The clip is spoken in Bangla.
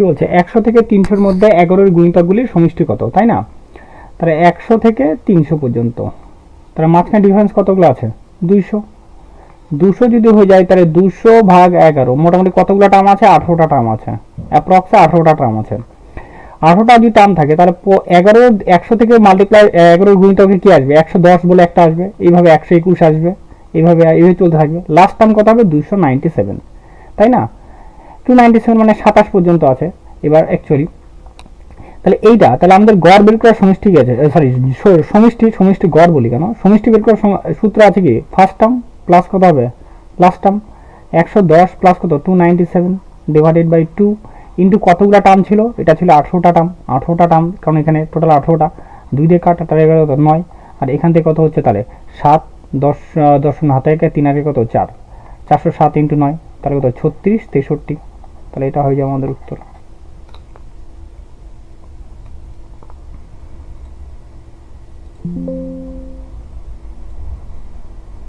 কি বলছে? একশো থেকে তিনশোর মধ্যে এগারোর গুণিতকগুলির সমষ্টি কত তাই না? তাহলে একশো থেকে তিনশো পর্যন্ত। তাহলে মাঝখানে ডিফারেন্স কতগুলো আছে? দুইশো। দুশো যদি হয়ে যায়, তাহলে দুশো ভাগ এগারো। মোটামুটি কতগুলো টার্ম আছে? আঠেরোটা টার্ম আছে। অ্যাপ্রক্সে আঠেরোটা টার্ম আছে। আঠেরোটা যদি টার্ম থাকে, তাহলে এগারো, একশো থেকে মাল্টিপ্লাই এগারোর গুণিতকে কি আসবে? একশো দশ বলে একটা আসবে। এইভাবে একশো একুশ আসবে। এইভাবে এইভাবে চলতে থাকবে। লাস্ট টার্ম কত হবে? দুশো নাইনটি সেভেন তাই না? টু নাইনটি সেভেন মানে সাতাশ পর্যন্ত আছে। এবার অ্যাকচুয়ালি তাহলে এইটা, তাহলে আমাদের গড় বের করার সমষ্টি কি আছে? সরি সমষ্টি সমষ্টি গড় বলি কেন? সমষ্টি বের করার সূত্র আছে কি? ফার্স্ট টার্ম প্লাস কত হবে? লাস্ট টার্ম একশো দশ প্লাস কত? Two ninety seven divided by two into কতগুলো টার্ম ছিল? এটা ছিল আঠেরোটা টার্ম আঠেরোটা টার্ম কারণ এখানে টোটাল আঠেরোটা। দুই দিয়ে কাটা, তাহলে এগারো? নয়। আর এখান থেকে কত হচ্ছে তাহলে? সাত দশ দশ হাতে একে তিন আগে কত? চার। চারশো সাত ইন্টু নয়, তাহলে কত? ছত্রিশ, তেষট্টি। তাহলে এটা হয়ে যাবে আমাদের উত্তর।